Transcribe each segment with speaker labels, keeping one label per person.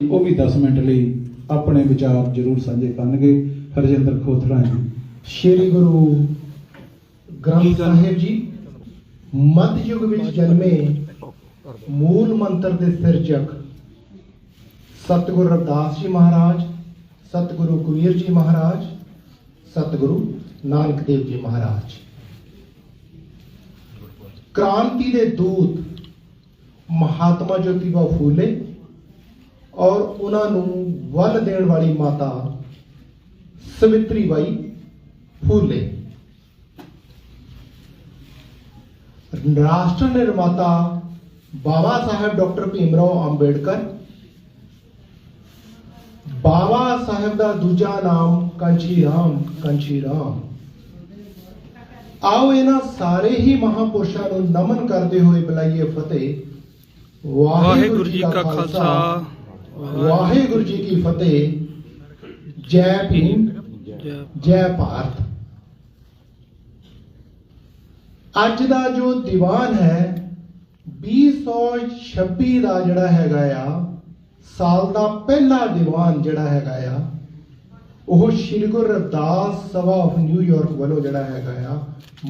Speaker 1: ਉਹ ਵੀ 10 ਮਿੰਟ ਲਈ ਆਪਣੇ ਵਿਚਾਰ ਜ਼ਰੂਰ ਸਾਂਝੇ ਕਰਨਗੇ। ਹਰਜਿੰਦਰ ਖੋਥਰਾ ਜੀ।
Speaker 2: ਸ਼੍ਰੀ ਗੁਰੂ ਗ੍ਰੰਥ ਸਾਹਿਬ ਜੀ ਮੱਧ ਯੁਗ ਵਿੱਚ ਜਨਮੇ ਮੂਲ ਮੰਤਰ ਦੇ ਸਿਰਜਕ ਸਤਿਗੁਰੂ ਰਵਿਦਾਸ ਜੀ ਮਹਾਰਾਜ ਸਤਿਗੁਰੂ ਕਬੀਰ ਜੀ ਮਹਾਰਾਜ ਸਤਿਗੁਰੂ ਨਾਨਕ ਦੇਵ ਜੀ ਮਹਾਰਾਜ। ਕ੍ਰਾਂਤੀ ਦੇ ਦੂਤ ਮਹਾਤਮਾ ਜੋਤੀਬਾ ਫੂਲੇ ਔਰ ਉਹਨਾਂ ਨੂੰ ਵੱਲ ਦੇਣ ਵਾਲੀ ਮਾਤਾ ਸਵਿਤਰੀ ਬਾਈ ਫੂਲੇ। ਰਾਸ਼ਟਰ ਨਿਰਮਾਤਾ ਬਾਬਾ ਸਾਹਿਬ ਡਾਕਟਰ ਭੀਮਰਾਓ ਅੰਬੇਡਕਰ ਬਾਬਾ ਸਾਹਿਬ ਦਾ ਦੂਜਾ ਨਾਮ ਕੰਚੀ ਰਾਮ ਕੰਚੀ ਰਾਮ ਆਓ ਇਹਨਾਂ ਸਾਰੇ ਹੀ ਮਹਾਪੁਰਸ਼ਾਂ ਨੂੰ ਨਮਨ ਕਰਦੇ ਹੋਏ ਬੁਲਾਈਏ ਫਤਿਹ।
Speaker 3: ਵਾਹਿਗੁਰੂ ਜੀ ਕਾ ਖਾਲਸਾ।
Speaker 2: ਵਾਹਿਗੁਰੂ ਜੀ ਕੀ ਫਤਿਹ। ਜੈ ਭੀਮ,
Speaker 3: ਜੈ
Speaker 2: ਭਾਰਤ। ਅੱਜ ਦਾ ਜੋ ਦੀਵਾਨ ਹੈ 2026 ਦਾ ਜਿਹੜਾ ਹੈਗਾ ਆ, ਸਾਲ ਦਾ ਪਹਿਲਾ ਦੀਵਾਨ ਜਿਹੜਾ ਹੈਗਾ ਆ, ਉਹ Shri Guru Ravidas Sabha of New York ਵੱਲੋਂ ਜਿਹੜਾ ਹੈਗਾ ਆ,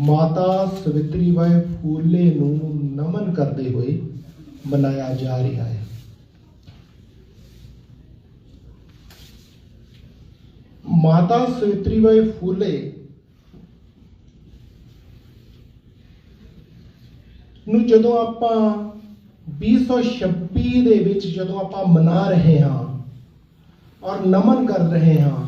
Speaker 2: ਮਾਤਾ ਸਵਿਤਰੀ ਬਾਈ ਫੂਲੇ ਨੂੰ ਨਮਨ ਕਰਦੇ ਹੋਏ ਮਨਾਇਆ ਜਾ ਰਿਹਾ ਹੈ। ਮਾਤਾ ਸਵਿਤਰੀ ਫੂਲੇ ਨੂੰ ਜਦੋਂ ਆਪਾਂ 2026 ਦੇ ਵਿੱਚ ਜਦੋਂ ਆਪਾਂ ਮਨਾ ਰਹੇ ਹਾਂ ਔਰ ਨਮਨ ਕਰ ਰਹੇ ਹਾਂ,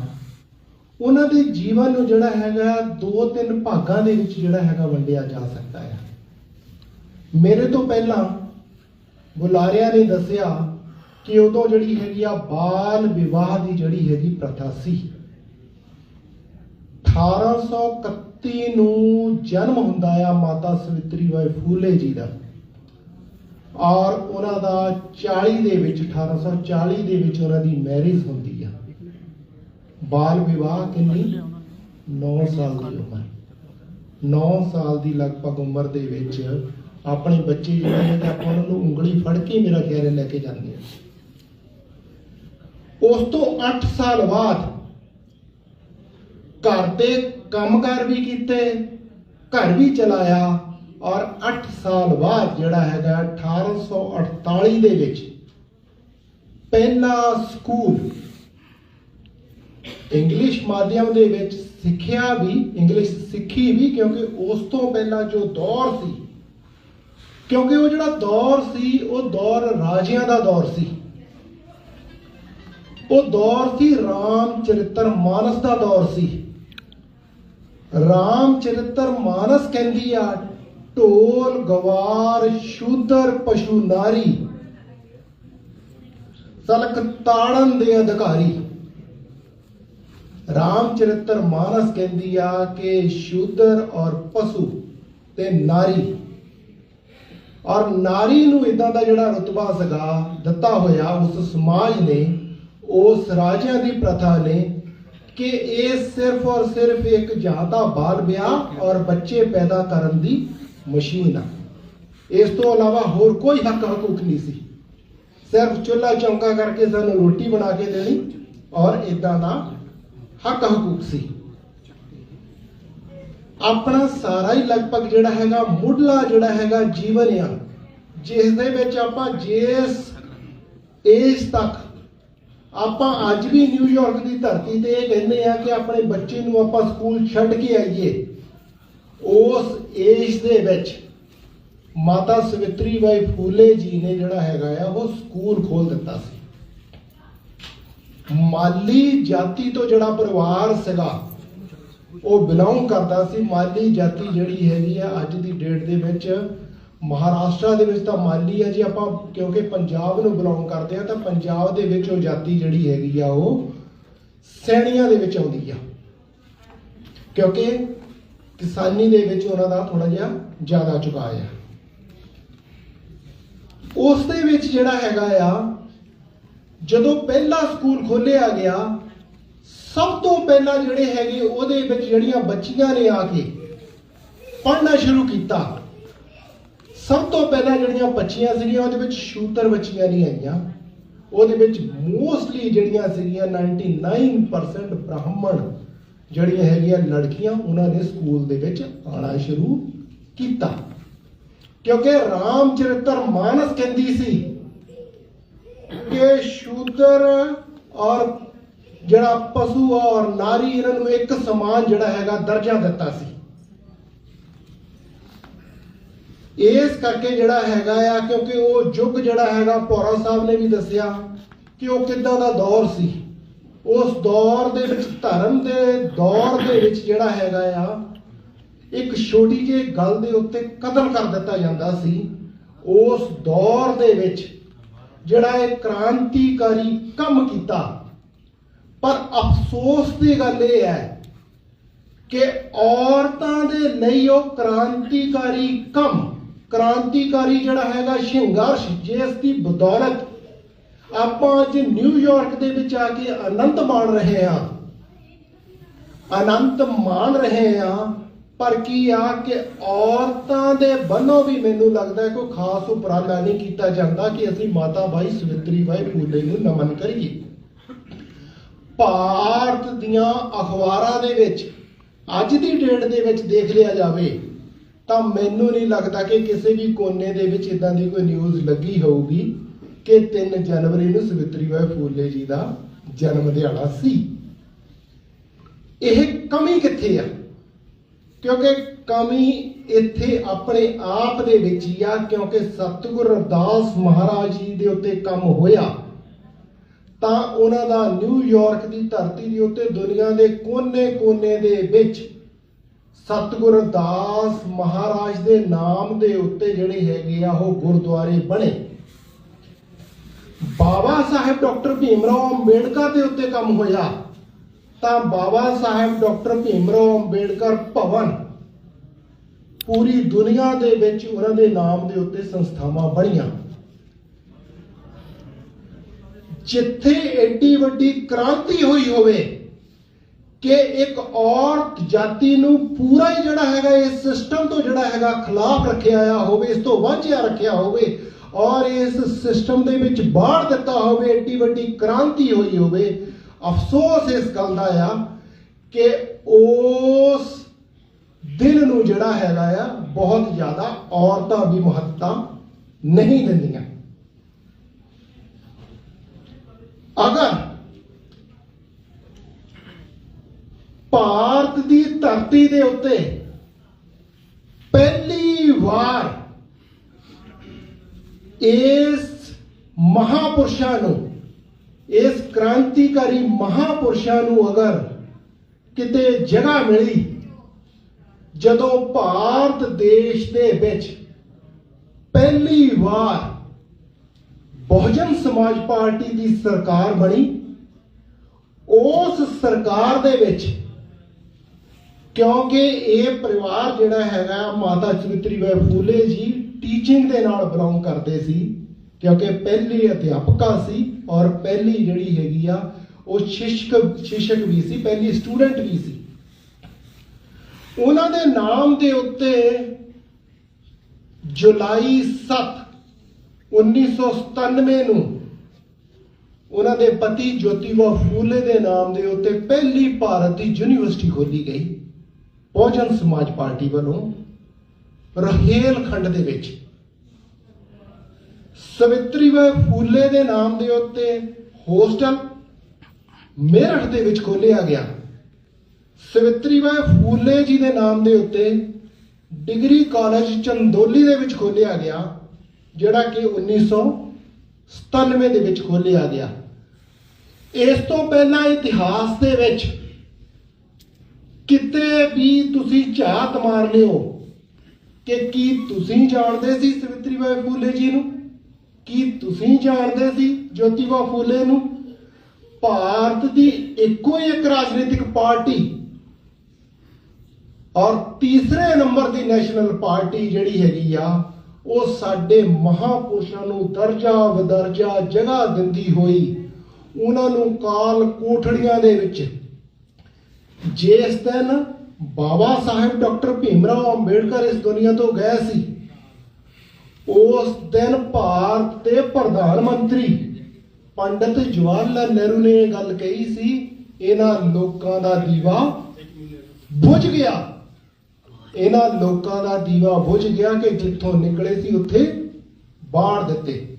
Speaker 2: ਉਹਨਾਂ ਦੇ ਜੀਵਨ ਨੂੰ ਜਿਹੜਾ ਹੈਗਾ ਦੋ ਤਿੰਨ ਭਾਗਾਂ ਦੇ ਵਿੱਚ ਜਿਹੜਾ ਹੈਗਾ ਵੰਡਿਆ ਜਾ ਸਕਦਾ ਹੈ। ਮੇਰੇ ਤੋਂ ਪਹਿਲਾਂ ਬੁਲਾਰਿਆਂ ਨੇ ਦੱਸਿਆ ਕਿ ਉਦੋਂ ਜਿਹੜੀ ਹੈਗੀ ਆ ਬਾਲ ਵਿਵਾਹ ਦੀ ਜਿਹੜੀ ਹੈਗੀ ਪ੍ਰਥਾ ਸੀ। 1831 ਨੂੰ ਜਨਮ ਹੁੰਦਾ ਆ ਮਾਤਾ ਸਵਿਤਰੀ ਬਾਈ ਫੂਲੇ ਜੀ ਦਾ। ਔਰ ਉਹਨਾਂ ਦਾ 40 ਦੇ ਵਿੱਚ 1840 ਦੇ ਵਿੱਚ ਉਹਨਾਂ ਦੀ ਮੈਰਿਜ ਹੁੰਦੀ ਆ। ਬਾਲ ਵਿਵਾਹ ਕਿੰਨੀ? 9 ਸਾਲ ਦੀ ਉਮਰ। 9 ਸਾਲ ਦੀ ਲਗਭਗ ਉਮਰ ਦੇ ਵਿੱਚ ਆਪਣੇ ਬੱਚੇ ਜਿਹੜੇ ਨੇ ਆਪਾਂ ਉਹਨਾਂ ਨੂੰ ਉਂਗਲੀ ਫੜ ਕੇ ਮੇਰਾ ਖਿਆਲ ਲੈ ਕੇ ਜਾਂਦੇ ਆ। ਉਸ ਤੋਂ 8 ਸਾਲ ਬਾਅਦ ਘਰ ਦੇ ਕੰਮਕਾਰ ਵੀ ਕੀਤੇ, ਘਰ ਵੀ ਚਲਾਇਆ ਔਰ 8 ਸਾਲ ਬਾਅਦ ਜਿਹੜਾ ਹੈਗਾ 1848 ਦੇ ਵਿੱਚ ਪਹਿਲਾ ਸਕੂਲ ਇੰਗਲਿਸ਼ ਮਾਧਿਅਮ ਦੇ ਵਿੱਚ ਸਿੱਖਿਆ ਵੀ, ਇੰਗਲਿਸ਼ ਸਿੱਖੀ ਵੀ ਕਿਉਂਕਿ ਉਸ ਤੋਂ ਪਹਿਲਾਂ ਜੋ ਦੌਰ ਸੀ, ਕਿਉਂਕਿ ਉਹ ਜਿਹੜਾ ਦੌਰ ਸੀ, ਉਹ ਦੌਰ ਰਾਜਿਆਂ ਦਾ ਦੌਰ ਸੀ। ਉਹ ਦੌਰ ਸੀ ਰਾਮ ਚਰਿਤਰ ਮਾਨਸ ਦਾ ਦੌਰ ਸੀ। ਰਾਮ ਚਰਿਤਰ ਮਾਨਸ ਕਹਿੰਦੀ ਆ, ਢੋਲ ਗਵਾਰ ਸ਼ੂਦਰ ਪਸ਼ੂ ਨਾਰੀ, ਸਲਕ ਤਾੜਨ ਦੇ ਅਧਿਕਾਰੀ। ਰਾਮ ਚਰਿਤਰ ਮਾਨਸ ਕਹਿੰਦੀ ਆ ਕਿ ਸ਼ੂਦਰ ਔਰ ਪਸ਼ੂ ਤੇ ਨਾਰੀ। ਔਰ ਨਾਰੀ ਨੂੰ ਇਦਾਂ ਦਾ ਜਿਹੜਾ ਰਤਬਾ ਸਗਾ ਦਿੱਤਾ ਹੋਇਆ ਉਸ ਸਮਾਜ ਨੇ, ਉਸ ਰਾਜਿਆਂ ਦੀ ਪ੍ਰਥਾ ਨੇ ਕਿ ਇਹ ਸਿਰਫ ਔਰ ਸਿਰਫ ਇੱਕ ਜਾਤਾ ਬਾਲ ਵਿਆਹ ਔਰ ਬੱਚੇ ਪੈਦਾ ਕਰਨ ਦੀ ਮਸ਼ੀਨ ਆ। ਇਸ ਤੋਂ ਇਲਾਵਾ ਹੋਰ ਕੋਈ ਹੱਕ ਹਕੂਕ ਨਹੀਂ ਸੀ। ਸਿਰਫ ਚੁੱਲ੍ਹਾ ਚੌਂਕਾ ਕਰਕੇ ਸਾਨੂੰ ਰੋਟੀ ਬਣਾ ਕੇ ਦੇਣੀ ਔਰ ਇਦਾਂ ਦਾ ਹੱਕ ਹਕੂਕ ਸੀ। ਆਪਣਾ ਸਾਰਾ ਹੀ ਲਗਭਗ ਜਿਹੜਾ ਹੈਗਾ, ਮੁੱਢਲਾ ਜਿਹੜਾ ਹੈਗਾ ਜੀਵਨ ਆ, ਜਿਸ ਦੇ ਵਿੱਚ ਆਪਾਂ ਜਿਸ ਏਜ ਤੱਕ ਆਪਾਂ ਅੱਜ ਵੀ ਨਿਊਯਾਰਕ ਦੀ ਧਰਤੀ ਤੇ ਇਹ ਕਹਿੰਦੇ ਆ ਕਿ ਆਪਣੇ ਬੱਚੇ ਨੂੰ ਆਪਾਂ ਸਕੂਲ ਛੱਡ ਕੇ ਆਈਏ। ਉਸ ਏਜ ਦੇ ਵਿੱਚ ਮਾਤਾ ਸਵਿਤਰੀ ਬਾਈ ਫੂਲੇ ਜੀ ਨੇ ਜਿਹੜਾ ਹੈਗਾ ਆ, ਉਹ ਸਕੂਲ ਖੋਲ ਦਿੱਤਾ ਸੀ। ਮਾਲੀ ਜਾਤੀ ਤੋਂ ਜਿਹੜਾ ਪਰਿਵਾਰ ਸੀਗਾ, ਉਹ ਬਿਲੋਂਗ ਕਰਦਾ ਸੀ। ਮਾਲੀ ਜਾਤੀ ਜਿਹੜੀ ਹੈਗੀ ਆ, ਅੱਜ ਦੀ ਡੇਟ ਦੇ ਵਿੱਚ ਮਹਾਰਾਸ਼ਟਰ ਦੇ ਵਿੱਚ ਤਾਂ ਮਾਲੀ ਆ ਜੀ ਆਪਾਂ ਕਿਉਂਕਿ ਪੰਜਾਬ ਨੂੰ ਬਿਲੋਂਗ ਕਰਦੇ ਆ ਤਾਂ ਪੰਜਾਬ ਦੇ ਵਿੱਚ ਉਹ ਜਾਤੀ ਜਿਹੜੀ ਹੈਗੀ ਆ ਉਹ ਸੈਣੀਆਂ ਦੇ ਵਿੱਚ ਆਉਂਦੀ ਆ। ਕਿਉਂਕਿ ਕਿਸਾਨੀ ਦੇ ਵਿੱਚ ਉਹਨਾਂ ਦਾ ਥੋੜਾ ਜਿਹਾ ਜ਼ਿਆਦਾ ਝੁਕਾਅ ਆ। ਉਸ ਦੇ ਵਿੱਚ ਜਿਹੜਾ ਹੈਗਾ ਆ, ਜਦੋਂ ਪਹਿਲਾ ਸਕੂਲ ਖੋਲਿਆ ਗਿਆ, ਸਭ ਤੋਂ ਪਹਿਲਾਂ ਜਿਹੜੇ ਹੈਗੇ ਉਹਦੇ ਵਿੱਚ ਜਿਹੜੀਆਂ ਬੱਚੀਆਂ ਨੇ ਆ ਕੇ ਪੜ੍ਹਨਾ ਸ਼ੁਰੂ ਕੀਤਾ। ਸਭ ਤੋਂ ਪਹਿਲਾਂ ਜਿਹੜੀਆਂ ਬੱਚੀਆਂ ਸੀਗੀਆਂ, ਉਹਦੇ ਵਿੱਚ ਸ਼ੂਦਰ ਬੱਚੀਆਂ ਨਹੀਂ ਹੈਗੀਆਂ। ਉਹਦੇ ਵਿੱਚ ਮੋਸਟਲੀ ਜਿਹੜੀਆਂ ਸੀਗੀਆਂ 99% ਬ੍ਰਾਹਮਣ ਜਿਹੜੀਆਂ ਹੈਗੀਆਂ ਲੜਕੀਆਂ, ਉਹਨਾਂ ਨੇ ਸਕੂਲ ਦੇ ਵਿੱਚ ਆਉਣਾ ਸ਼ੁਰੂ ਕੀਤਾ। ਕਿਉਂਕਿ ਰਾਮਚਰਿਤਰ ਮਾਨਸ ਕਹਿੰਦੀ ਸੀ ਕਿ ਸ਼ੂਦਰ ਔਰ ਜਿਹੜਾ ਪਸ਼ੂ ਔਰ ਨਾਰੀ, ਇਹਨਾਂ ਨੂੰ ਇੱਕ ਸਮਾਨ ਜਿਹੜਾ ਹੈਗਾ ਦਰਜਾ ਦਿੱਤਾ ਸੀ। ਇਸ ਕਰਕੇ ਜਿਹੜਾ ਹੈਗਾ ਆ, ਕਿਉਂਕਿ ਉਹ ਯੁੱਗ ਜਿਹੜਾ ਹੈਗਾ, ਭੋਰਾ ਸਾਹਿਬ ਨੇ ਵੀ ਦੱਸਿਆ ਕਿ ਉਹ ਕਿੱਦਾਂ ਦਾ ਦੌਰ ਸੀ। ਉਸ ਦੌਰ ਦੇ ਵਿੱਚ, ਧਰਮ ਦੇ ਦੌਰ ਦੇ ਵਿੱਚ ਜਿਹੜਾ ਹੈਗਾ ਆ, ਇੱਕ ਛੋਟੀ ਜਿਹੀ ਗੱਲ ਦੇ ਉੱਤੇ ਕਤਲ ਕਰ ਦਿੱਤਾ ਜਾਂਦਾ ਸੀ। ਉਸ ਦੌਰ ਦੇ ਵਿੱਚ ਜਿਹੜਾ ਇਹ ਕ੍ਰਾਂਤੀਕਾਰੀ ਕੰਮ ਕੀਤਾ। ਪਰ ਅਫਸੋਸ ਦੀ ਗੱਲ ਇਹ ਹੈ ਕਿ ਔਰਤਾਂ ਦੇ ਲਈ ਉਹ ਕ੍ਰਾਂਤੀਕਾਰੀ ਕੰਮ ਕ੍ਰਾਂਤੀਕਾਰੀ ਜਿਹੜਾ ਹੈਗਾ, ਸੰਘਰਸ਼, ਜਿਸ ਦੀ ਬਦੌਲਤ ਆਪਾਂ ਅੱਜ ਨਿਊਯਾਰਕ ਦੇ ਵਿੱਚ ਆ ਕੇ ਆਨੰਦ ਮਾਣ ਰਹੇ ਹਾਂ। ਆਨੰਦ ਮਾਣ ਰਹੇ ਹਾਂ, ਪਰ ਕੀ ਆ ਕਿ ਔਰਤਾਂ ਦੇ ਵੱਲੋਂ ਵੀ ਮੈਨੂੰ ਲੱਗਦਾ ਕੋਈ ਖਾਸ ਉਪਰਾਲਾ ਨਹੀਂ ਕੀਤਾ ਜਾਂਦਾ ਕਿ ਅਸੀਂ ਮਾਤਾ ਬਾਈ ਸਵਿਤਰੀ ਬਾਈ ਫੂਲੇ ਨੂੰ ਨਮਨ ਕਰੀਏ। ਭਾਰਤ ਦੀਆਂ ਅਖਬਾਰਾਂ ਦੇ ਵਿੱਚ, ਅੱਜ ਦੀ ਡੇਟ ਦੇ ਵਿੱਚ ਦੇਖ ਲਿਆ ਜਾਵੇ ਤਾਂ ਮੈਨੂੰ ਨਹੀਂ ਲੱਗਦਾ ਕਿ ਕਿਸੇ ਵੀ ਕੋਨੇ ਦੇ ਵਿੱਚ ਇਦਾਂ ਦੀ ਕੋਈ ਨਿਊਜ਼ ਲੱਗੀ ਹੋਊਗੀ ਕਿ 3 ਜਨਵਰੀ ਨੂੰ ਸਵਿਤਰੀ ਫੂਲੇ ਜੀ ਦਾ ਜਨਮ ਦਿਹਾੜਾ ਸੀ। ਇਹ ਕਮੀ ਕਿੱਥੇ ਆ? ਕਿਉਂਕਿ ਕਮੀ ਇੱਥੇ ਆਪਣੇ ਆਪ ਦੇ ਵਿੱਚ ਹੀ ਆ, ਕਿਉਂਕਿ ਸਤਿਗੁਰ ਅਰਦਾਸ ਮਹਾਰਾਜ ਜੀ ਦੇ ਉੱਤੇ ਕੰਮ ਹੋਇਆ। ਤਾਂ ਉਹਨਾਂ ਦਾ ਨਿਊਯਾਰਕ ਦੀ ਧਰਤੀ ਦੇ ਉੱਤੇ ਦੁਨੀਆ ਦੇ ਕੋਨੇ-ਕੋਨੇ ਦੇ ਵਿੱਚ ਸਤਿਗੁਰ ਅਰਦਾਸ ਮਹਾਰਾਜ ਦੇ ਨਾਮ ਦੇ ਉੱਤੇ ਜਿਹੜੇ ਹੈਗੇ ਆ, ਉਹ ਗੁਰਦੁਆਰੇ ਬਣੇ। ਬਾਬਾ ਸਾਹਿਬ ਡਾਕਟਰ ਭੀਮ ਰਾਓ ਅੰਬੇਡਕਰ ਦੇ ਉੱਤੇ ਕੰਮ ਹੋਇਆ। ਤਾਂ ਬਾਬਾ ਸਾਹਿਬ ਡਾਕਟਰ ਭੀਮ ਰਾਓ ਅੰਬੇਡਕਰ ਭਵਨ ਪੂਰੀ ਦੁਨੀਆ ਦੇ ਵਿੱਚ ਉਹਨਾਂ ਦੇ ਨਾਮ ਦੇ ਉੱਤੇ ਸੰਸਥਾਵਾਂ ਬਣੀਆਂ। ਜਿੱਥੇ ਐਡੀ ਵੱਡੀ ਕ੍ਰਾਂਤੀ ਹੋਈ ਹੋਵੇ ਕਿ ਇੱਕ ਔਰਤ ਜਾਤੀ ਨੂੰ ਪੂਰਾ ਹੀ ਜਿਹੜਾ ਹੈਗਾ ਇਸ ਸਿਸਟਮ ਤੋਂ ਜਿਹੜਾ ਹੈਗਾ ਖਿਲਾਫ ਰੱਖਿਆ ਆ ਹੋਵੇ, ਇਸ ਤੋਂ ਵਾਂਝਿਆ ਰੱਖਿਆ ਹੋਵੇ ਔਰ ਇਸ ਸਿਸਟਮ ਦੇ ਵਿੱਚ ਬਾੜ ਦਿੱਤਾ ਹੋਵੇ ਐਡੀ ਵੱਡੀ ਕ੍ਰਾਂਤੀ ਹੋਈ ਹੋਵੇ, ਅਫਸੋਸ ਇਸ ਗੱਲ ਦਾ ਆ ਕਿ ਉਸ ਦਿਨ ਨੂੰ ਜਿਹੜਾ ਹੈਗਾ ਆ, ਬਹੁਤ ਜ਼ਿਆਦਾ ਔਰਤਾਂ ਵੀ ਮਹੱਤਤਾ ਨਹੀਂ ਦਿੰਦੀਆਂ। ਅਗਰ ਭਾਰਤ ਦੀ ਧਰਤੀ ਦੇ ਉੱਤੇ ਪਹਿਲੀ ਵਾਰ ਇਸ ਮਹਾਪੁਰਸ਼ਾਂ ਨੂੰ, ਇਸ ਕ੍ਰਾਂਤੀਕਾਰੀ ਮਹਾਪੁਰਸ਼ਾਂ ਨੂੰ ਅਗਰ ਕਿਤੇ ਜਗ੍ਹਾ ਮਿਲੀ, ਜਦੋਂ ਭਾਰਤ ਦੇਸ਼ ਦੇ ਵਿੱਚ ਪਹਿਲੀ ਵਾਰ ਬਹੁਜਨ ਸਮਾਜ ਪਾਰਟੀ ਦੀ ਸਰਕਾਰ ਬਣੀ, ਉਸ ਸਰਕਾਰ ਦੇ ਵਿੱਚ ਕਿਉਂਕਿ ਇਹ ਪਰਿਵਾਰ ਜਿਹੜਾ ਹੈਗਾ, ਮਾਤਾ ਸਵਿਤਰੀ ਬਾਈ ਫੂਲੇ ਜੀ ਟੀਚਿੰਗ ਦੇ ਨਾਲ ਬਿਲੋਂਗ ਕਰਦੇ ਸੀ, ਕਿਉਂਕਿ ਪਹਿਲੀ ਅਧਿਆਪਕਾ ਸੀ ਔਰ ਪਹਿਲੀ ਜਿਹੜੀ ਹੈਗੀ ਆ, ਉਹ ਸ਼ਿਸ਼ਕ ਸ਼ਿਸ਼ਕ ਵੀ ਸੀ, ਪਹਿਲੀ ਸਟੂਡੈਂਟ ਵੀ ਸੀ। ਉਹਨਾਂ ਦੇ ਨਾਮ ਦੇ ਉੱਤੇ ਜੁਲਾਈ 7 1997 ਨੂੰ ਉਹਨਾਂ ਦੇ ਪਤੀ ਜੋਤੀਬਾ ਫੂਲੇ ਦੇ ਨਾਮ ਦੇ ਉੱਤੇ ਪਹਿਲੀ ਭਾਰਤ ਦੀ ਯੂਨੀਵਰਸਿਟੀ ਖੋਲੀ ਗਈ। ਬਹੁਜਨ ਸਮਾਜ ਪਾਰਟੀ ਵੱਲੋਂ ਰਹੀਲ ਖੰਡ ਦੇ ਵਿੱਚ ਸਵਿਤਰੀਬਾਈ ਫੂਲੇ ਦੇ ਨਾਮ ਦੇ ਉੱਤੇ ਹੋਸਟਲ ਮੇਰਠ ਦੇ ਵਿੱਚ ਖੋਲਿਆ ਗਿਆ। ਸਵਿਤਰੀਬਾਈ ਫੂਲੇ ਜੀ ਦੇ ਨਾਮ ਦੇ ਉੱਤੇ ਡਿਗਰੀ ਕਾਲਜ ਚੰਦੋਲੀ ਦੇ ਵਿੱਚ ਖੋਲਿਆ ਗਿਆ, ਜਿਹੜਾ ਕਿ 1997 ਦੇ ਵਿੱਚ ਖੋਲਿਆ ਗਿਆ। ਇਸ ਤੋਂ ਪਹਿਲਾਂ ਇਤਿਹਾਸ ਦੇ ਵਿੱਚ ਕਿਤੇ ਵੀ ਤੁਸੀਂ ਝਾਤ ਮਾਰ ਲਿਓ ਕਿ ਕੀ ਤੁਸੀਂ ਜਾਣਦੇ ਸੀ ਸਵਿਤਰੀਬਾਈ ਫੂਲੇ ਜੀ ਨੂੰ? ਕੀ ਤੁਸੀਂ ਜਾਣਦੇ ਸੀ ਜੋਤੀਬਾ ਫੂਲੇ ਨੂੰ? ਭਾਰਤ ਦੀ ਇੱਕੋ ਹੀ ਇੱਕ ਰਾਜਨੀਤਿਕ ਪਾਰਟੀ ਔਰ ਤੀਸਰੇ ਨੰਬਰ ਦੀ ਨੈਸ਼ਨਲ ਪਾਰਟੀ ਜਿਹੜੀ ਹੈਗੀ ਆ, ਉਹ ਸਾਡੇ ਮਹਾਪੁਰਸ਼ਾਂ ਨੂੰ ਦਰਜਾ ਵਦਰਜਾ ਜਗ੍ਹਾ ਦਿੰਦੀ ਹੋਈ, ਉਹਨਾਂ ਨੂੰ ਕਾਲ ਕੋਠੜੀਆਂ ਦੇ ਵਿੱਚ ਜਿਸ ਦਿਨ ਬਾਬਾ ਸਾਹਿਬ ਡਾਕਟਰ ਭੀਮਰਾਓ ਅੰਬੇਡਕਰ ਇਸ ਦੁਨੀਆ ਤੋਂ ਗਏ ਸੀ, ਉਸ ਦਿਨ ਭਾਰਤ ਦੇ ਪ੍ਰਧਾਨ ਮੰਤਰੀ ਪੰਡਤ ਜਵਾਹਰ ਲਾਲ ਨਹਿਰੂ ਨੇ ਇਹ ਗੱਲ ਕਹੀ ਸੀ, ਇਹਨਾਂ ਲੋਕਾਂ ਦਾ ਦੀਵਾ ਬੁਝ ਗਿਆ। ਇਹਨਾਂ ਲੋਕਾਂ ਦਾ ਦੀਵਾ ਬੁਝ ਗਿਆ ਕਿ ਜਿੱਥੋਂ ਨਿਕਲੇ ਸੀ, ਉੱਥੇ ਬਾੜ ਦਿੱਤੇ।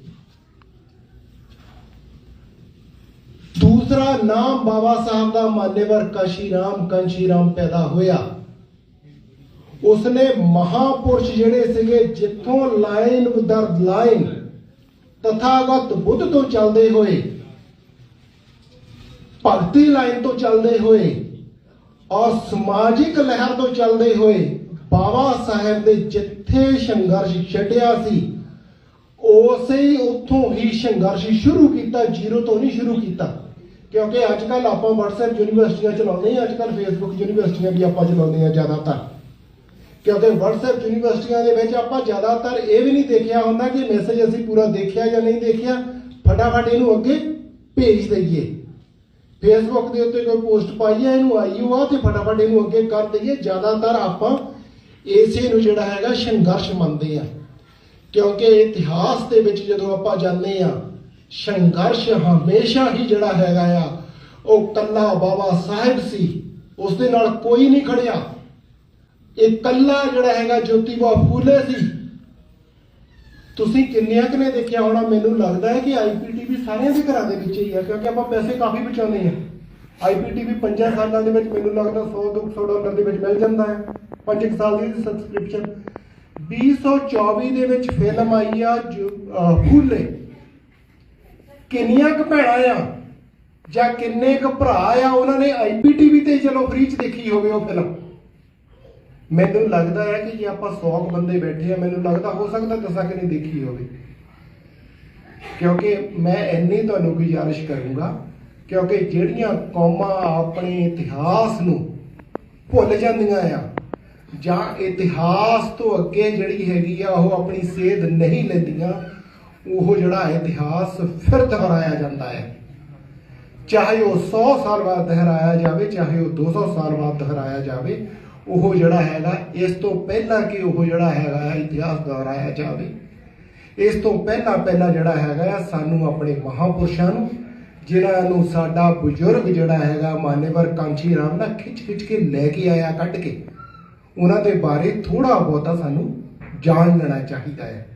Speaker 2: ਦੂਸਰਾ ਨਾਮ ਬਾਬਾ ਸਾਹਿਬ ਦਾ ਮਾਨੇਵਰ ਕਾਸ਼ੀ ਰਾਮ ਕੰਸ਼ੀ ਰਾਮ ਪੈਦਾ ਹੋਇਆ। ਉਸਨੇ ਮਹਾਪੁਰਸ਼ ਜਿਹੜੇ ਸੀਗੇ, ਜਿੱਥੋਂ ਲਾਈਨ ਦਰ ਲਾਈਨ ਤਥਾਗਤ ਬੁੱਧ ਤੋਂ ਚੱਲਦੇ ਹੋਏ, ਭਗਤੀ ਲਾਈਨ ਤੋਂ ਚੱਲਦੇ ਹੋਏ ਔਰ ਸਮਾਜਿਕ ਲਹਿਰ ਤੋਂ ਚੱਲਦੇ ਹੋਏ ਬਾਬਾ ਸਾਹਿਬ ਦੇ ਜਿੱਥੇ ਸੰਘਰਸ਼ ਛੱਡਿਆ ਸੀ, ਉਸੇ ਹੀ ਉੱਥੋਂ ਹੀ ਸੰਘਰਸ਼ ਸ਼ੁਰੂ ਕੀਤਾ, ਜ਼ੀਰੋ ਤੋਂ ਨਹੀਂ ਸ਼ੁਰੂ ਕੀਤਾ। ਕਿਉਂਕਿ ਅੱਜ ਕੱਲ ਆਪਾਂ WhatsApp ਯੂਨੀਵਰਸਿਟੀਆਂ ਚਲਾਉਂਦੇ ਹਾਂ ਅੱਜ ਕੱਲ Facebook ਯੂਨੀਵਰਸਿਟੀਆਂ ਵੀ ਆਪਾਂ ਚਲਾਉਂਦੇ ਹਾਂ ਜ਼ਿਆਦਾਤਰ। ਕਿਉਂਕਿ WhatsApp ਯੂਨੀਵਰਸਿਟੀਆਂ ਦੇ ਵਿੱਚ ਆਪਾਂ ਜ਼ਿਆਦਾਤਰ ਇਹ ਵੀ ਨਹੀਂ ਦੇਖਿਆ ਹੁੰਦਾ ਕਿ ਮੈਸੇਜ ਅਸੀਂ ਪੂਰਾ ਦੇਖਿਆ ਜਾਂ ਨਹੀਂ ਦੇਖਿਆ। ਫਟਾਫਟ ਇਹਨੂੰ ਅੱਗੇ ਭੇਜ ਦਈਏ। ਫੇਸਬੁੱਕ ਦੇ ਉੱਤੇ ਕੋਈ ਪੋਸਟ ਪਾਈ ਹੈ ਇਹਨੂੰ ਆਈ ਆ ਤੇ ਫਟਾਫਟ ਇਹਨੂੰ ਅੱਗੇ ਕਰ ਦਈਏ। ਜ਼ਿਆਦਾਤਰ ਆਪਾਂ ਇਸੇ ਨੂੰ ਜਿਹੜਾ ਹੈਗਾ ਸੰਘਰਸ਼ ਮੰਨਦੇ ਆ ਕਿਉਂਕਿ ਇਤਿਹਾਸ ਦੇ ਵਿੱਚ ਜਦੋਂ ਆਪਾਂ ਜਾਂਦੇ ਆ ਸੰਘਰਸ਼ ਹਮੇਸ਼ਾ ਹੀ ਜਿਹੜਾ ਹੈਗਾ ਆ, ਉਹ ਕੱਲਾ ਬਾਬਾ ਸਾਹਿਬ ਸੀ ਉਸ ਦੇ ਨਾਲ ਕੋਈ ਨਹੀਂ ਖੜਿਆ। ਇਹ ਕੱਲਾ ਜਿਹੜਾ ਹੈਗਾ ਜੋਤੀਬਾ ਫੂਲੇ ਸੀ। ਤੁਸੀਂ ਕਿੰਨਿਆਂ ਕੁ ਦੇਖਿਆ ਹੋਣਾ, ਮੈਨੂੰ ਲੱਗਦਾ ਹੈ ਕਿ ਆਈਪੀਟੀਵੀ ਸਾਰਿਆਂ ਦੇ ਘਰਾਂ ਦੇ ਵਿੱਚ ਹੀ ਹੈ ਕਿਉਂਕਿ ਆਪਾਂ ਪੈਸੇ ਕਾਫੀ ਬਚਾਉਂਦੇ ਹਾਂ। ਆਈਪੀਟੀਵੀ 5 ਸਾਲਾਂ ਦੇ ਵਿੱਚ ਮੈਨੂੰ ਲੱਗਦਾ 100 200 ਡਾਲਰ ਦੇ ਵਿੱਚ ਮਿਲ ਜਾਂਦਾ ਹੈ 5 ਸਾਲ ਦੀ ਸਬਸਕ੍ਰਿਪਸ਼ਨ 2024 ਦੇ ਵਿੱਚ ਫਿਲਮ ਆਈ ਆ ਫੂਲੇ। ਕਿੰਨੀਆਂ ਕੁ ਭੈਣਾਂ ਆ? ਜਾਂ ਕਿੰਨੇ ਕੁ ਭਰਾ ਆ? ਉਹਨਾਂ ਨੇ ਆਈਪੀਟੀਵੀ ਤੇ ਚਲੋ ਫ੍ਰੀ ਚ ਦੇਖੀ ਹੋਵੇ ਉਹ ਫਿਲਮ ਮੈਨੂੰ ਲੱਗਦਾ ਹੈ ਕਿ ਜੇ ਆਪਾਂ 100 ਕੁ ਬੰਦੇ ਬੈਠੇ ਆ, ਮੈਨੂੰ ਲੱਗਦਾ ਹੋ ਸਕਦਾ ਦਸਾਂ ਕਿ ਨਹੀਂ ਦੇਖੀ ਹੋਵੇ। ਕਿਉਂਕਿ ਮੈਂ ਇੰਨੀ ਤੁਹਾਨੂੰ ਗੁਜ਼ਾਰਿਸ਼ ਕਰੂੰਗਾ, ਕਿਉਂਕਿ ਜਿਹੜੀਆਂ ਕੌਮਾਂ ਆਪਣੇ ਇਤਿਹਾਸ ਨੂੰ ਭੁੱਲ ਜਾਂਦੀਆਂ ਆ, ਜਾਂ ਇਤਿਹਾਸ ਤੋਂ ਅੱਗੇ ਜਿਹੜੀ ਹੈਗੀ ਆ, ਉਹ ਆਪਣੀ ਸੇਧ ਨਹੀਂ ਲੈਂਦੀਆਂ ਉਹ ਜਿਹੜਾ ਇਤਿਹਾਸ ਫਿਰ ਦੁਹਰਾਇਆ ਜਾਂਦਾ ਹੈ। ਚਾਹੇ ਉਹ 100 ਸਾਲ ਬਾਅਦ ਦੁਹਰਾਇਆ ਜਾਵੇ, ਚਾਹੇ ਉਹ 200 ਸਾਲ ਬਾਅਦ ਦੁਹਰਾਇਆ ਜਾਵੇ, ਉਹ ਜਿਹੜਾ ਹੈਗਾ, ਇਸ ਤੋਂ ਪਹਿਲਾਂ ਕਿ ਉਹ ਜਿਹੜਾ ਹੈਗਾ ਇਤਿਹਾਸ ਦੁਹਰਾਇਆ ਜਾਵੇ। ਇਸ ਤੋਂ ਪਹਿਲਾਂ ਪਹਿਲਾਂ ਜਿਹੜਾ ਹੈਗਾ ਆ ਸਾਨੂੰ ਆਪਣੇ ਮਹਾਪੁਰਸ਼ਾਂ ਨੂੰ, ਜਿਨ੍ਹਾਂ ਨੂੰ ਸਾਡਾ ਬਜ਼ੁਰਗ ਜਿਹੜਾ ਹੈਗਾ, ਮਾਨੇਵਰ ਕਾਂਚੀ ਰਾਮ ਨਾ ਖਿੱਚ ਖਿੱਚ ਕੇ ਲੈ ਕੇ ਆਇਆ, ਕੱਢ ਕੇ, ਉਹਨਾਂ ਦੇ ਬਾਰੇ ਥੋੜਾ ਬਹੁਤਾ ਸਾਨੂੰ ਜਾਣ ਲੈਣਾ ਚਾਹੀਦਾ ਹੈ।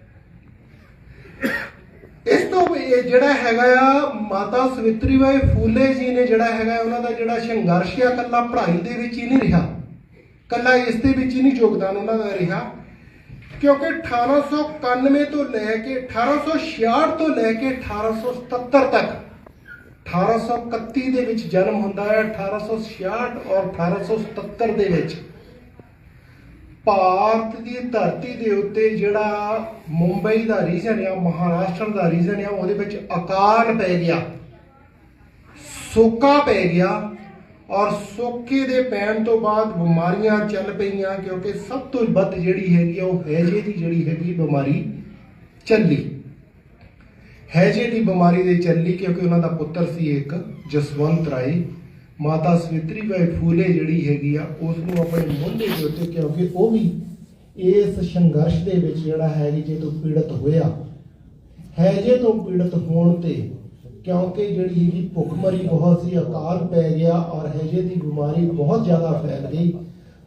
Speaker 2: ਇਸ ਤੋਂ ਇਹ ਜਿਹੜਾ ਹੈਗਾ ਆ, ਮਾਤਾ ਸਵਿਤਰੀ ਫੂਲੇ ਜੀ ਨੇ ਜਿਹੜਾ ਹੈਗਾ ਉਹਨਾਂ ਦਾ ਜਿਹੜਾ ਸੰਘਰਸ਼ ਆ ਕੱਲਾ ਪੜ੍ਹਾਈ ਦੇ ਵਿੱਚ ਹੀ ਨਹੀਂ ਰਿਹਾ। ਕੱਲਾ ਇਸ ਦੇ ਵਿੱਚ ਹੀ ਨਹੀਂ ਯੋਗਦਾਨ ਉਹਨਾਂ ਦਾ ਰਿਹਾ। ਕਿਉਂਕਿ 1891 ਤੋਂ ਲੈ ਕੇ 1866 ਤੋਂ ਲੈ ਕੇ 1877 ਤੱਕ 1831 ਦੇ ਵਿੱਚ ਜਨਮ ਹੁੰਦਾ ਹੈ 1866 ਔਰ 1877 ਦੇ ਵਿੱਚ। ਭਾਰਤ ਦੀ ਧਰਤੀ ਦੇ ਉੱਤੇ ਜਿਹੜਾ ਮੁੰਬਈ ਦਾ ਰੀਜਨ ਆ, ਮਹਾਰਾਸ਼ਟਰ ਦਾ ਰੀਜਨ ਆ, ਉਹਦੇ ਵਿੱਚ ਅਕਾਲ ਪੈ ਗਿਆ। ਸੋਕਾ ਪੈ ਗਿਆ ਔਰ ਸੋਕੇ ਦੇ ਪੈਣ ਤੋਂ ਬਾਅਦ ਬਿਮਾਰੀਆਂ ਚੱਲ ਪਈਆਂ ਕਿਉਂਕਿ ਸਭ ਤੋਂ ਵੱਧ ਜਿਹੜੀ ਹੈਗੀ ਆ, ਉਹ ਹੈਜੇ ਦੀ ਜਿਹੜੀ ਹੈਗੀ ਬਿਮਾਰੀ ਚੱਲੀ। ਹੈਜੇ ਦੀ ਬਿਮਾਰੀ ਦੇ ਚੱਲੀ ਕਿਉਂਕਿ ਉਹਨਾਂ ਦਾ ਪੁੱਤਰ ਸੀ ਇੱਕ ਜਸਵੰਤ ਰਾਏ। ਮਾਤਾ ਸਵਿਤਰੀ ਫੂਲੇ ਜਿਹੜੀ ਹੈਗੀ ਆ ਉਸ ਨੂੰ ਆਪਣੇ ਮੁੰਡੇ ਦੇ ਉੱਤੇ ਕਿਉਂਕਿ ਉਹ ਵੀ ਇਸ ਸੰਘਰਸ਼ ਦੇ ਵਿੱਚ ਜਿਹੜਾ ਹੈ ਜੇ ਤੋਂ ਪੀੜਤ ਹੋਇਆ ਹੈਜੇ ਤੋਂ ਪੀੜਤ ਹੋਣ ਤੇ ਕਿਉਂਕਿ ਜਿਹੜੀ ਇਹਦੀ ਭੁੱਖਮਰੀ ਬਹੁਤ ਸੀ, ਅਕਾਲ ਪੈ ਗਿਆ ਔਰ ਹੈਜੇ ਦੀ ਬਿਮਾਰੀ ਬਹੁਤ ਜ਼ਿਆਦਾ ਫੈਲ ਗਈ,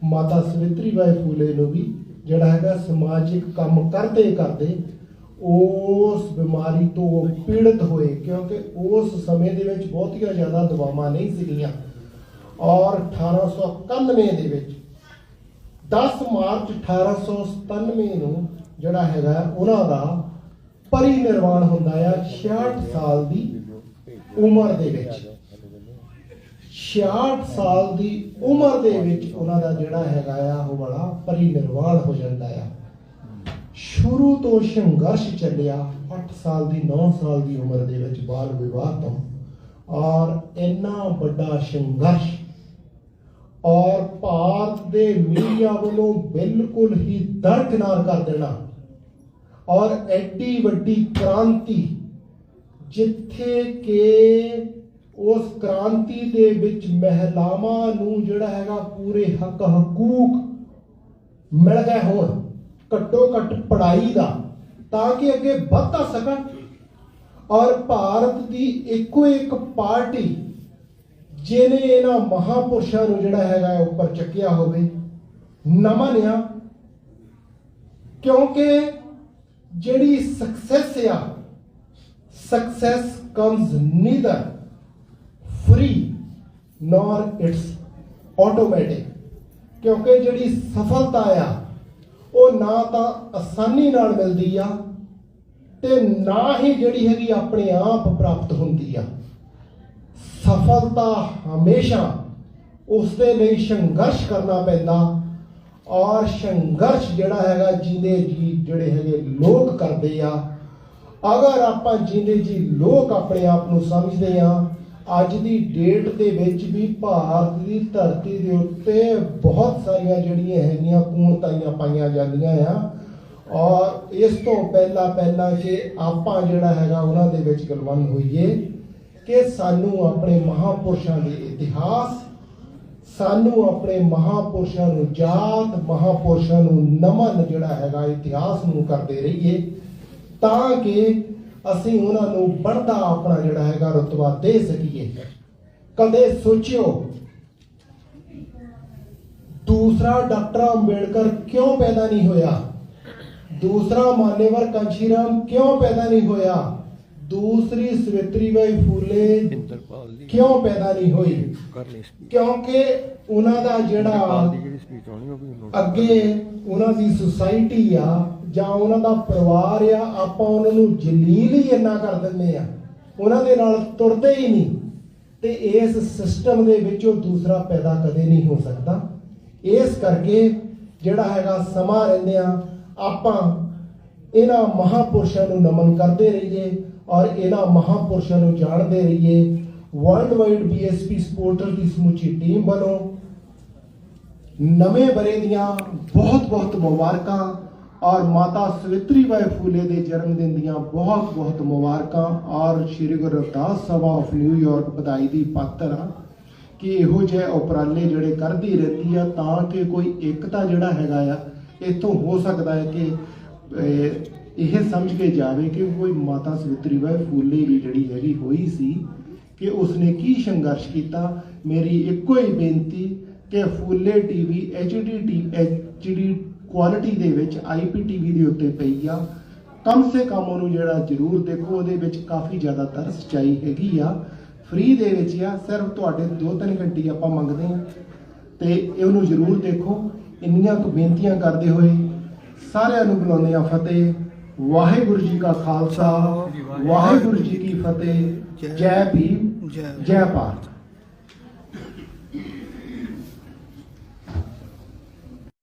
Speaker 2: ਮਾਤਾ ਸਵਿਤਰੀ ਬਾਈ ਫੂਲੇ ਨੂੰ ਵੀ ਜਿਹੜਾ ਹੈਗਾ ਸਮਾਜਿਕ ਕੰਮ ਕਰਦੇ ਕਰਦੇ ਉਸ ਬਿਮਾਰੀ ਤੋਂ ਪੀੜਤ ਹੋਏ, ਕਿਉਂਕਿ ਉਸ ਸਮੇਂ ਦੇ ਵਿੱਚ ਬਹੁਤੀਆਂ ਜ਼ਿਆਦਾ ਦਵਾਵਾਂ ਨਹੀਂ ਸੀਗੀਆਂ। ਔਰ 1891 ਦੇ ਵਿੱਚ 10 ਮਾਰਚ 1897 ਨੂੰ ਜਿਹੜਾ ਹੈਗਾ, ਉਹਨਾਂ ਦਾ ਪਰਿਨਿਰਵਾਣ ਹੁੰਦਾ ਆ 66 ਸਾਲ ਦੀ ਉਮਰ ਦੇ ਵਿੱਚ। 66 ਸਾਲ ਦੀ ਉਮਰ ਦੇ ਵਿੱਚ ਉਹਨਾਂ ਦਾ ਜਿਹੜਾ ਹੈਗਾ ਆ, ਉਹ ਬੜਾ ਪਰਿਨਿਰਵਾਣ ਹੋ ਜਾਂਦਾ ਆ। ਸ਼ੁਰੂ ਤੋਂ ਸੰਘਰਸ਼ ਚੱਲਿਆ 8 ਸਾਲ ਦੀ 9 ਸਾਲ ਦੀ ਉਮਰ ਦੇ ਵਿੱਚ ਬਾਲ ਵਿਵਾਹ ਤੋਂ, ਔਰ ਇੰਨਾ ਵੱਡਾ ਸੰਘਰਸ਼, ਔਰ ਭਾਰਤ ਦੇ ਮੀਡੀਆ ਵੱਲੋਂ ਬਿਲਕੁਲ ਹੀ ਦਰਕਨਾਰ ਕਰ ਦੇਣਾ, ਔਰ ਐਡੀ ਵੱਡੀ ਕ੍ਰਾਂਤੀ, ਜਿੱਥੇ ਕਿ ਉਸ ਕ੍ਰਾਂਤੀ ਦੇ ਵਿੱਚ ਮਹਿਲਾਵਾਂ ਨੂੰ ਜਿਹੜਾ ਹੈਗਾ ਪੂਰੇ ਹੱਕ ਹਕੂਕ ਮਿਲ ਗਏ ਹੋਣ। ਘੱਟੋ ਘੱਟ ਪੜ੍ਹਾਈ ਦਾ, ਤਾਂ ਕਿ ਅੱਗੇ ਵੱਧ ਸਕਣ। ਔਰ ਭਾਰਤ ਦੀ ਇੱਕੋ ਇੱਕ ਪਾਰਟੀ ਜਿਹਨੇ ਇਹਨਾਂ ਮਹਾਪੁਰਸ਼ਾਂ ਨੂੰ ਜਿਹੜਾ ਹੈਗਾ ਉੱਪਰ ਚੱਕਿਆ ਹੋਵੇ ਨਮਨ ਆ ਕਿਉਂਕਿ ਜਿਹੜੀ ਸਕਸੈਸ ਆ success comes neither free nor it's automatic ਕਿਉਂਕਿ ਜਿਹੜੀ ਸਫਲਤਾ ਆ ਉਹ ਨਾ ਤਾਂ ਆਸਾਨੀ ਨਾਲ ਮਿਲਦੀ ਆ ਤੇ ਨਾ ਹੀ ਜਿਹੜੀ ਹੈਗੀ ਆਪਣੇ ਆਪ ਪ੍ਰਾਪਤ ਹੁੰਦੀ ਆ। ਸਫਲਤਾ ਹਮੇਸ਼ਾ ਉਸ ਦੇ ਲਈ ਸੰਘਰਸ਼ ਕਰਨਾ ਪੈਂਦਾ। ਔਰ ਸੰਘਰਸ਼ ਜਿਹੜਾ ਹੈਗਾ ਜਿੰਦੇ ਜੀ ਜਿਹੜੇ ਹੈਗੇ ਲੋਕ ਕਰਦੇ ਆ, ਅਗਰ ਆਪਾਂ ਜਿੰਦੇ ਜੀ ਲੋਕ ਆਪਣੇ ਆਪ ਨੂੰ ਸਮਝਦੇ ਆ ਅੱਜ ਦੀ ਡੇਟ ਦੇ ਵਿੱਚ ਵੀ ਭਾਰਤ ਦੀ ਧਰਤੀ ਦੇ ਉੱਤੇ ਬਹੁਤ ਸਾਰੀਆਂ ਜਿਹੜੀਆਂ ਹੈਗੀਆਂ ਪੂਰਨਤਾਈਆਂ ਪਾਈਆਂ ਜਾਂਦੀਆਂ ਆ। ਔਰ ਇਸ ਤੋਂ ਪਹਿਲਾਂ ਪਹਿਲਾਂ ਕਿ ਆਪਾਂ ਜਿਹੜਾ ਹੈਗਾ ਉਹਨਾਂ ਦੇ ਵਿੱਚ ਗਲਵੰਦ ਹੋਈਏ ਕਿ ਸਾਨੂੰ ਆਪਣੇ ਮਹਾਪੁਰਸ਼ਾਂ ਦੇ ਇਤਿਹਾਸ, ਸਾਨੂੰ ਆਪਣੇ ਮਹਾਪੁਰਸ਼ਾਂ ਨੂੰ ਯਾਦ ਮਹਾਪੁਰਸ਼ਾਂ ਨੂੰ ਨਮਨ ਜਿਹੜਾ ਹੈਗਾ ਇਤਿਹਾਸ ਨੂੰ ਕਰਦੇ ਰਹੀਏ ਤਾਂ ਕਿ ਅਸੀਂ ਉਹਨਾਂ ਨੂੰ ਬਣਦਾ ਆਪਣਾ ਜਿਹੜਾ ਹੈਗਾ ਰਤਬਾ ਦੇ ਸਕੀਏ। ਕਦੇ ਸੋਚਿਓ ਦੂਸਰਾ ਡਾਕਟਰ ਅੰਬੇਡਕਰ ਕਿਉਂ ਪੈਦਾ ਨਹੀਂ ਹੋਇਆ? ਦੂਸਰਾ ਮਾਨੇਵਰ ਕਾਂਸ਼ੀਰਾਮ ਕਿਉਂ ਪੈਦਾ ਨਹੀਂ ਹੋਇਆ? ਦੂਸਰੀ ਸਵਿਤਰੀਬਾਈ ਫੂਲੇ ਕਿਉਂ ਪੈਦਾ ਨਹੀਂ ਹੋਈ? ਕਿਉਂਕਿ ਉਹਨਾਂ ਦਾ ਜਿਹੜਾ ਅੱਗੇ ਉਹਨਾਂ ਦੀ ਸੁਸਾਇਟੀ ਆ ਜਾਂ ਉਹਨਾਂ ਦਾ ਪਰਿਵਾਰ ਆ, ਆਪਾਂ ਉਹਨਾਂ ਨੂੰ ਜਲੀਲ ਹੀ ਇੰਨਾ ਕਰ ਦਿੰਦੇ ਆ। ਉਹਨਾਂ ਦੇ ਨਾਲ ਤੁਰਦੇ ਹੀ ਨਹੀਂ। ਤੇ ਇਸ ਸਿਸਟਮ ਦੇ ਵਿੱਚ ਉਹ ਦੂਸਰਾ ਪੈਦਾ ਕਦੇ ਨਹੀਂ ਹੋ ਸਕਦਾ। ਇਸ ਕਰਕੇ ਜਿਹੜਾ ਹੈਗਾ ਸਮਾਂ ਰਹਿੰਦੇ ਆ, ਆਪਾਂ ਇਹਨਾਂ ਮਹਾਪੁਰਸ਼ਾਂ ਨੂੰ ਨਮਨ ਕਰਦੇ ਰਹੀਏ ਔਰ ਇਹਨਾਂ ਮਹਾਪੁਰਸ਼ਾਂ ਨੂੰ ਜਾਣਦੇ ਰਹੀਏ। ਵਰਲਡ ਵਾਈਡ ਬੀਐਸਪੀ ਸਪੋਰਟਰ ਦੀ ਸਮੁੱਚੀ ਟੀਮ ਬਣੋ ਨਵੇਂ ਬਰੇ ਦੀਆਂ ਬਹੁਤ ਬਹੁਤ ਮੁਬਾਰਕਾਂ। ਔਰ ਮਾਤਾ ਸਵਿਤਰੀ ਬਾਈ ਫੂਲੇ ਦੇ ਜਨਮ ਦਿਨ ਦੀਆਂ ਬਹੁਤ ਬਹੁਤ ਮੁਬਾਰਕਾਂ ਔਰ Sri Guru Ravidas Sabha of New York ਵਧਾਈ ਦੀ ਪਾਤਰ ਆ ਕਿ ਇਹੋ ਜਿਹੇ ਉਪਰਾਲੇ ਜਿਹੜੇ ਕਰਦੀ ਰਹਿੰਦੀ ਆ ਤਾਂ ਕਿ ਕੋਈ ਏਕਤਾ ਜਿਹੜਾ ਹੈਗਾ ਆ ਇਥੋਂ ਹੋ ਸਕਦਾ ਹੈ ਕਿ ਇਹ ਸਮਝ ਕੇ ਜਾਵੇ ਕਿ ਕੋਈ ਮਾਤਾ ਸਵਿਤਰੀ ਬਾਈ ਫੂਲੇ ਦੀ ਜਿਹੜੀ ਹੈਗੀ ਹੋਈ ਸੀ ਕਿ ਉਸਨੇ ਕੀ ਸੰਘਰਸ਼ ਕੀਤਾ ਮੇਰੀ ਇੱਕੋ ਹੀ ਬੇਨਤੀ ਕਿ Phule TV HD T HD quality ਦੇ ਵਿੱਚ ਆਈਪੀਟੀਵੀ ਦੇ ਉੱਤੇ ਪਈ ਆ। ਕਮ ਸੇ ਕਮ ਉਹਨੂੰ ਜਿਹੜਾ ਜ਼ਰੂਰ ਦੇਖੋ, ਉਹਦੇ ਵਿੱਚ ਕਾਫੀ ਜ਼ਿਆਦਾ ਜ਼ਿਆਦਾਤਰ ਸੱਚਾਈ ਹੈਗੀ ਆ। ਫ੍ਰੀ ਦੇ ਵਿੱਚ ਆ, ਸਿਰਫ ਤੁਹਾਡੇ 2-3 ਘੰਟੇ ਆਪਾਂ ਮੰਗਦੇ ਆ। ਤੇ ਇਹ ਉਹਨੂੰ ਜ਼ਰੂਰ ਦੇਖੋ। ਇੰਨੀਆਂ ਕੁ ਬੇਨਤੀਆਂ ਕਰਦੇ ਹੋਏ ਸਾਰਿਆਂ ਨੂੰ ਬੁਲਾਉਂਦੇ ਆ ਫਤਿਹ। ਵਾਹਿਗੁਰੂ ਜੀ ਕਾ ਖਾਲਸਾ, ਵਾਹਿਗੁਰੂ ਜੀ ਕੀ ਫਤਿਹ। ਜੈ ਭੀਮ, ਜੈ ਭਾਰਤ।